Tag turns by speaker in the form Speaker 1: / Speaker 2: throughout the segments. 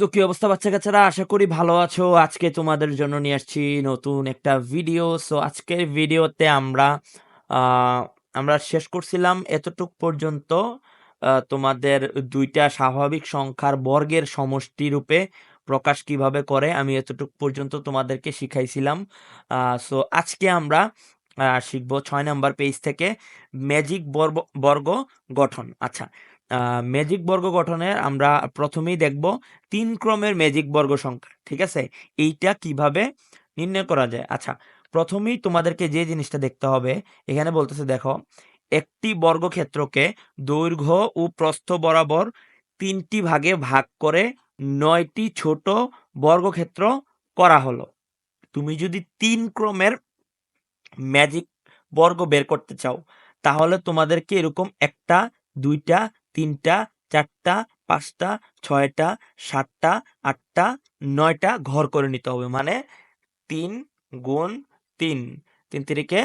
Speaker 1: so কি অবস্থা বাচ্চা কাচ্চারা আশা করি ভালো আছো আজকে তোমাদের জন্য নিয়ে আসছি নতুন একটা ভিডিও সো আজকের ভিডিওতে আমরা আমরা শেষ করছিলাম এতটুক পর্যন্ত তোমাদের দুইটা স্বাভাবিক সংখ্যার বর্গের সমষ্টি রূপে প্রকাশ কিভাবে করে আমি এতটুক পর্যন্ত তোমাদেরকে শিখাইছিলাম সো আজকে আমরা শিখবো ছয় নাম্বার পেজ থেকে ম্যাজিক বর্গ গঠন আচ্ছা ম্যাজিক বর্গ গঠনের আমরা প্রথমেই দেখব তিন ক্রমের ম্যাজিক বর্গ সংখ্যা ঠিক আছে এইটা কিভাবে নির্ণয় করা যায় আচ্ছা প্রথমেই তোমাদেরকে যে জিনিসটা দেখতে হবে এখানে বলতেছে দেখো একটি বর্গক্ষেত্রকে দৈর্ঘ্য ও প্রস্থ বরাবর তিনটি ভাগে ভাগ করে নয়টি ছোট বর্গক্ষেত্র করা হলো তুমি যদি তিন ক্রমের ম্যাজিক বর্গ বের করতে চাও তাহলে তোমাদেরকে এরকম একটা দুইটা তিনটা চারটা পাঁচটা ছয়টা সাতটা আটটা নয়টা ঘর করে নিতে হবে মানে তিন গুণ তিন তিন তিরিকে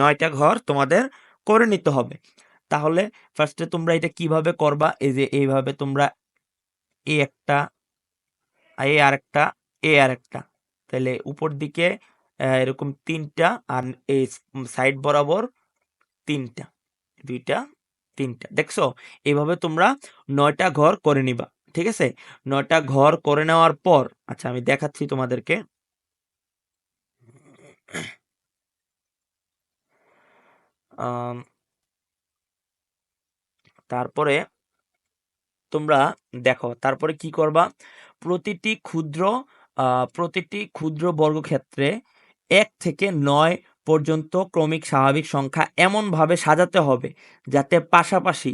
Speaker 1: নয়টা ঘর তোমাদের করে নিতে হবে তাহলে ফার্স্টে তোমরা এটা কিভাবে করবা এই যে এইভাবে তোমরা এ একটা এ একটা এ আর একটা তাহলে উপর দিকে এরকম তিনটা আর এই সাইড বরাবর তিনটা দুইটা তিনটা দেখছো এইভাবে তোমরা নয়টা ঘর করে নিবা ঠিক আছে নয়টা ঘর করে নেওয়ার পর আচ্ছা আমি দেখাচ্ছি তোমাদেরকে তারপরে তোমরা দেখো তারপরে কি করবা প্রতিটি ক্ষুদ্র প্রতিটি ক্ষুদ্র বর্গক্ষেত্রে এক থেকে নয় পর্যন্ত ক্রমিক স্বাভাবিক সংখ্যা এমনভাবে সাজাতে হবে যাতে পাশাপাশি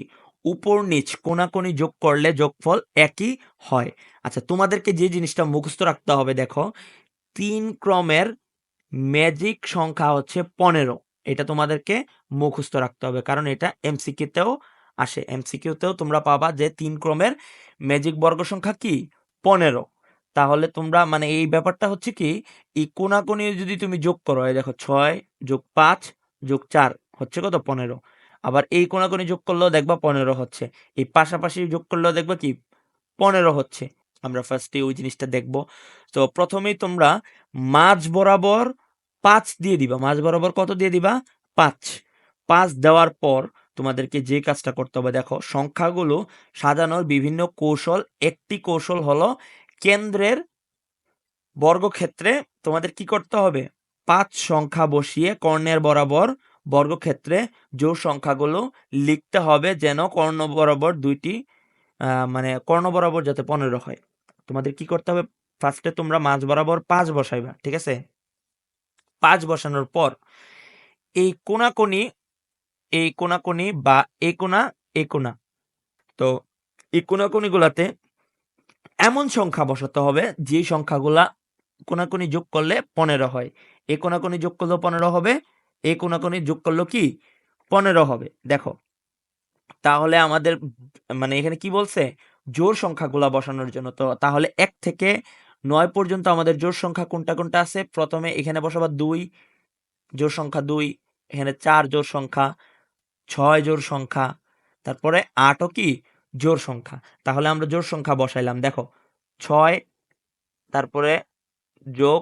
Speaker 1: উপর নিচ কোনাকোনি যোগ করলে যোগফল একই হয় আচ্ছা তোমাদেরকে যে জিনিসটা মুখস্থ রাখতে হবে দেখো তিন ক্রমের ম্যাজিক সংখ্যা হচ্ছে পনেরো এটা তোমাদেরকে মুখস্থ রাখতে হবে কারণ এটা এমসিকিউতেও আসে এমসিকিউতেও তোমরা পাবা যে তিন ক্রমের ম্যাজিক বর্গ সংখ্যা কি পনেরো তাহলে তোমরা মানে এই ব্যাপারটা হচ্ছে কি এই কোনাকুনি যদি তুমি যোগ করো এই দেখো ছয় যোগ পাঁচ যোগ চার হচ্ছে কত পনেরো আবার এই কোনাকুনি যোগ করলেও দেখবা পনেরো হচ্ছে এই পাশাপাশি যোগ করলেও দেখবা কি পনেরো হচ্ছে আমরা ফার্স্টে ওই জিনিসটা দেখব তো প্রথমেই তোমরা মাঝ বরাবর পাঁচ দিয়ে দিবা মাঝ বরাবর কত দিয়ে দিবা পাঁচ পাঁচ দেওয়ার পর তোমাদেরকে যে কাজটা করতে হবে দেখো সংখ্যাগুলো সাজানোর বিভিন্ন কৌশল একটি কৌশল হলো কেন্দ্রের বর্গক্ষেত্রে তোমাদের কি করতে হবে পাঁচ সংখ্যা বসিয়ে কর্ণের বরাবর বর্গক্ষেত্রে জোর সংখ্যাগুলো লিখতে হবে যেন কর্ণ বরাবর দুইটি মানে কর্ণ বরাবর যাতে পনেরো হয় তোমাদের কি করতে হবে ফার্স্টে তোমরা মাঝ বরাবর পাঁচ বসাইবা ঠিক আছে পাঁচ বসানোর পর এই কোনাকোনি এই কোনাকোনি বা এই কোনা এই কোনা তো এই কোনাকোনিগুলাতে এমন সংখ্যা বসাতে হবে যে সংখ্যাগুলা কোনাকুনি যোগ করলে পনেরো হয় এ কোনাকুনি যোগ করলেও পনেরো হবে এ কোনাকুনি যোগ করলেও কি পনেরো হবে দেখো তাহলে আমাদের মানে এখানে কি বলছে জোর সংখ্যাগুলা বসানোর জন্য তো তাহলে এক থেকে নয় পর্যন্ত আমাদের জোর সংখ্যা কোনটা কোনটা আছে প্রথমে এখানে বসাবা দুই জোর সংখ্যা দুই এখানে চার জোর সংখ্যা ছয় জোর সংখ্যা তারপরে আটও কি জোর সংখ্যা তাহলে আমরা জোর সংখ্যা বসাইলাম দেখো ছয় তারপরে যোগ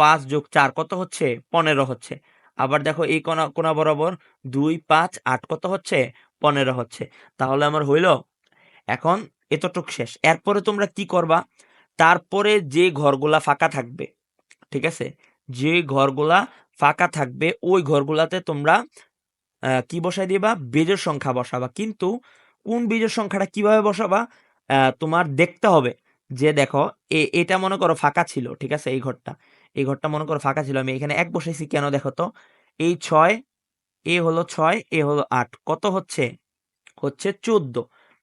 Speaker 1: পাঁচ যোগ চার কত হচ্ছে পনেরো হচ্ছে আবার দেখো এই কোনা কোনা বরাবর দুই পাঁচ আট কত হচ্ছে পনেরো হচ্ছে তাহলে আমার হইল এখন এতটুক শেষ এরপরে তোমরা কি করবা তারপরে যে ঘরগুলা ফাঁকা থাকবে ঠিক আছে যে ঘরগুলা ফাঁকা থাকবে ওই ঘরগুলাতে তোমরা কি বসাই দিবা বেজোর সংখ্যা বসাবা কিন্তু কোন বীজের সংখ্যাটা কিভাবে বসাবা তোমার দেখতে হবে যে দেখো এটা মনে করো ফাঁকা ছিল ঠিক আছে এই ঘরটা এই ঘরটা মনে করো ফাঁকা ছিল আমি এখানে এক বসাইছি কেন দেখো তো এই ছয় এ হলো ছয় এ হলো আট কত হচ্ছে হচ্ছে চোদ্দ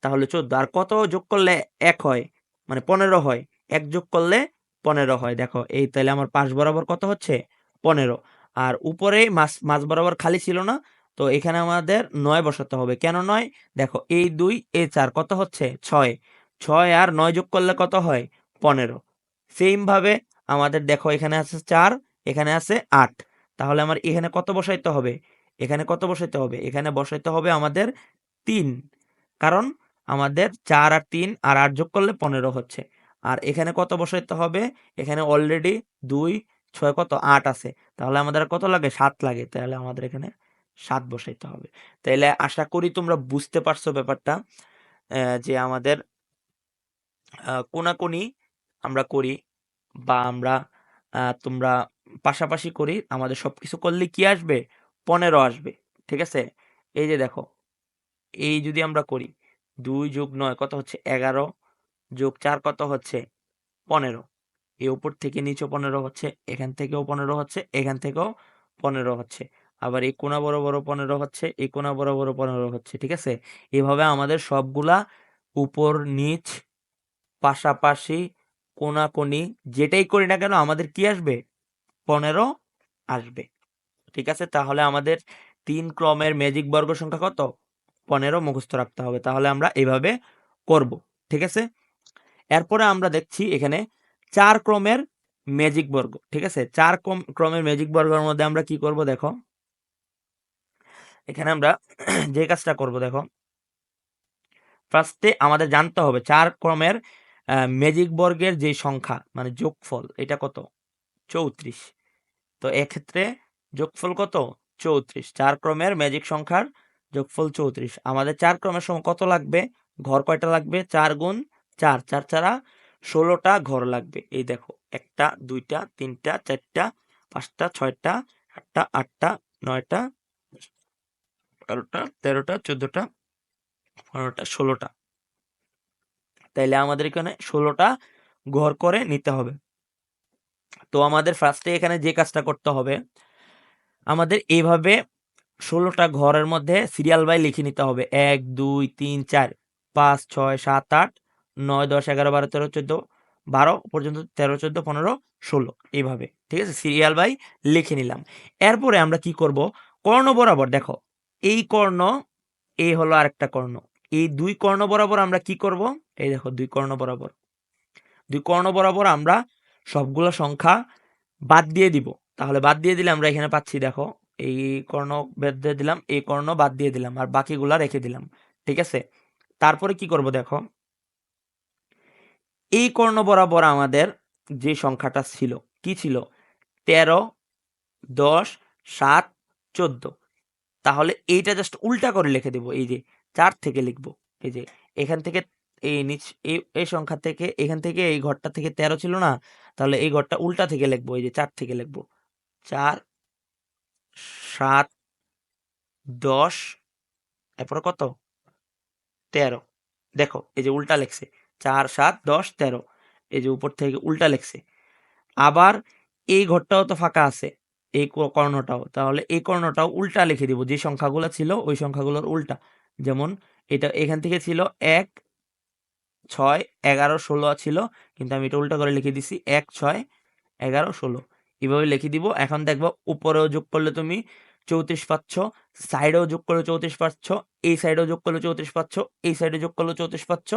Speaker 1: তাহলে চোদ্দ আর কত যোগ করলে এক হয় মানে পনেরো হয় এক যোগ করলে পনেরো হয় দেখো এই তাহলে আমার পাশ বরাবর কত হচ্ছে পনেরো আর উপরে মাছ মাছ বরাবর খালি ছিল না তো এখানে আমাদের নয় বসাতে হবে কেন নয় দেখো এই দুই এ চার কত হচ্ছে ছয় ছয় আর নয় যোগ করলে কত হয় পনেরো সেমভাবে আমাদের দেখো এখানে আছে চার এখানে আছে আট তাহলে আমার এখানে কত বসাইতে হবে এখানে কত বসাইতে হবে এখানে বসাইতে হবে আমাদের তিন কারণ আমাদের চার আর তিন আর আট যোগ করলে পনেরো হচ্ছে আর এখানে কত বসাইতে হবে এখানে অলরেডি দুই ছয় কত আট আছে তাহলে আমাদের কত লাগে সাত লাগে তাহলে আমাদের এখানে সাত বসাইতে হবে তাইলে আশা করি তোমরা বুঝতে পারছো ব্যাপারটা যে আমাদের কোনাকুনি আমরা করি বা আমরা তোমরা পাশাপাশি করি আমাদের সব কিছু করলে কি আসবে পনেরো আসবে ঠিক আছে এই যে দেখো এই যদি আমরা করি দুই যোগ নয় কত হচ্ছে এগারো যোগ চার কত হচ্ছে পনেরো এই উপর থেকে নিচে পনেরো হচ্ছে এখান থেকেও পনেরো হচ্ছে এখান থেকেও পনেরো হচ্ছে আবার এই কোনা বড় পনেরো হচ্ছে এই কোনা বড় পনেরো হচ্ছে ঠিক আছে এভাবে আমাদের সবগুলা উপর নিচ পাশাপাশি কোনাকোনি যেটাই করি না কেন আমাদের কি আসবে পনেরো আসবে ঠিক আছে তাহলে আমাদের তিন ক্রমের ম্যাজিক বর্গ সংখ্যা কত পনেরো মুখস্থ রাখতে হবে তাহলে আমরা এভাবে করব ঠিক আছে এরপরে আমরা দেখছি এখানে চার ক্রমের ম্যাজিক বর্গ ঠিক আছে চার ক্রমের ম্যাজিক বর্গের মধ্যে আমরা কি করব দেখো এখানে আমরা যে কাজটা করব দেখো ফার্স্টে আমাদের জানতে হবে চার ক্রমের ম্যাজিক বর্গের যে সংখ্যা মানে যোগফল এটা কত চৌত্রিশ তো এক্ষেত্রে যোগফল কত চৌত্রিশ চার ক্রমের ম্যাজিক সংখ্যার যোগফল চৌত্রিশ আমাদের চার ক্রমের সময় কত লাগবে ঘর কয়টা লাগবে চার গুণ চার চার ছাড়া ষোলোটা ঘর লাগবে এই দেখো একটা দুইটা তিনটা চারটা পাঁচটা ছয়টা আটটা আটটা নয়টা বারোটা তেরোটা চোদ্দোটা পনেরোটা ষোলোটা তাইলে আমাদের এখানে ষোলোটা ঘর করে নিতে হবে তো আমাদের ফার্স্টে এখানে যে কাজটা করতে হবে আমাদের এইভাবে ষোলোটা ঘরের মধ্যে সিরিয়াল বাই লিখে নিতে হবে এক দুই তিন চার পাঁচ ছয় সাত আট নয় দশ এগারো বারো তেরো চোদ্দো বারো পর্যন্ত তেরো চোদ্দো পনেরো ষোলো এইভাবে ঠিক আছে সিরিয়াল বাই লিখে নিলাম এরপরে আমরা কি করব কর্ণ বরাবর দেখো এই কর্ণ এই হলো আরেকটা কর্ণ এই দুই কর্ণ বরাবর আমরা কি করব এই দেখো দুই কর্ণ বরাবর দুই কর্ণ বরাবর আমরা সবগুলো সংখ্যা বাদ দিয়ে দিব তাহলে বাদ দিয়ে দিলে আমরা এখানে পাচ্ছি দেখো এই কর্ণ বেদ দিয়ে দিলাম এই কর্ণ বাদ দিয়ে দিলাম আর বাকিগুলা রেখে দিলাম ঠিক আছে তারপরে কি করব দেখো এই কর্ণ বরাবর আমাদের যে সংখ্যাটা ছিল কি ছিল তেরো দশ সাত চোদ্দ তাহলে এইটা জাস্ট উল্টা করে লিখে দেব এই যে চার থেকে লিখব এই যে এখান থেকে এই নিচ এই সংখ্যা থেকে এখান থেকে এই ঘরটা থেকে তেরো ছিল না তাহলে এই ঘরটা উল্টা থেকে লিখবো এই যে চার থেকে লিখবো চার সাত দশ এরপরে কত তেরো দেখো এই যে উল্টা লেখছে চার সাত দশ তেরো এই যে উপর থেকে উল্টা লেখছে আবার এই ঘরটাও তো ফাঁকা আছে এই কর্ণটাও তাহলে এই কর্ণটাও উল্টা লিখে দিব যে সংখ্যাগুলো ছিল ওই সংখ্যাগুলোর উল্টা যেমন এটা এখান থেকে ছিল এক ছয় এগারো ষোলো ছিল কিন্তু আমি এটা উল্টা করে লিখে দিছি এক ছয় এগারো ষোলো এভাবে লিখে দিব এখন দেখবো উপরেও যোগ করলে তুমি চৌত্রিশ পাচ্ছ সাইডেও যোগ করলে চৌত্রিশ পাচ্ছ এই সাইডেও যোগ করলে চৌত্রিশ পাচ্ছ এই সাইডে যোগ করলে চৌত্রিশ পাচ্ছ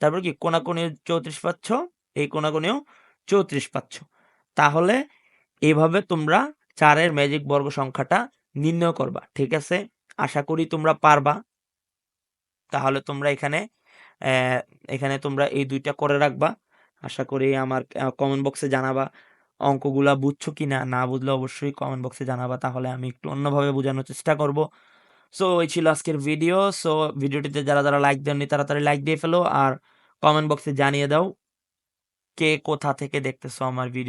Speaker 1: তারপর কি কোনাকোনিও চৌত্রিশ পাচ্ছ এই কোনাকোনিও চৌত্রিশ পাচ্ছ তাহলে এভাবে তোমরা চারের ম্যাজিক বর্গ সংখ্যাটা নির্ণয় করবা ঠিক আছে আশা করি তোমরা পারবা তাহলে তোমরা এখানে এখানে তোমরা এই দুইটা করে রাখবা আশা করি আমার কমেন্ট বক্সে জানাবা অঙ্কগুলা বুঝছো কি না না বুঝলে অবশ্যই কমেন্ট বক্সে জানাবা তাহলে আমি একটু অন্যভাবে বোঝানোর চেষ্টা করব সো এই ছিল আজকের ভিডিও সো ভিডিওটিতে যারা যারা লাইক দেননি তাড়াতাড়ি লাইক দিয়ে ফেলো আর কমেন্ট বক্সে জানিয়ে দাও কে কোথা থেকে দেখতেছো আমার ভিডিও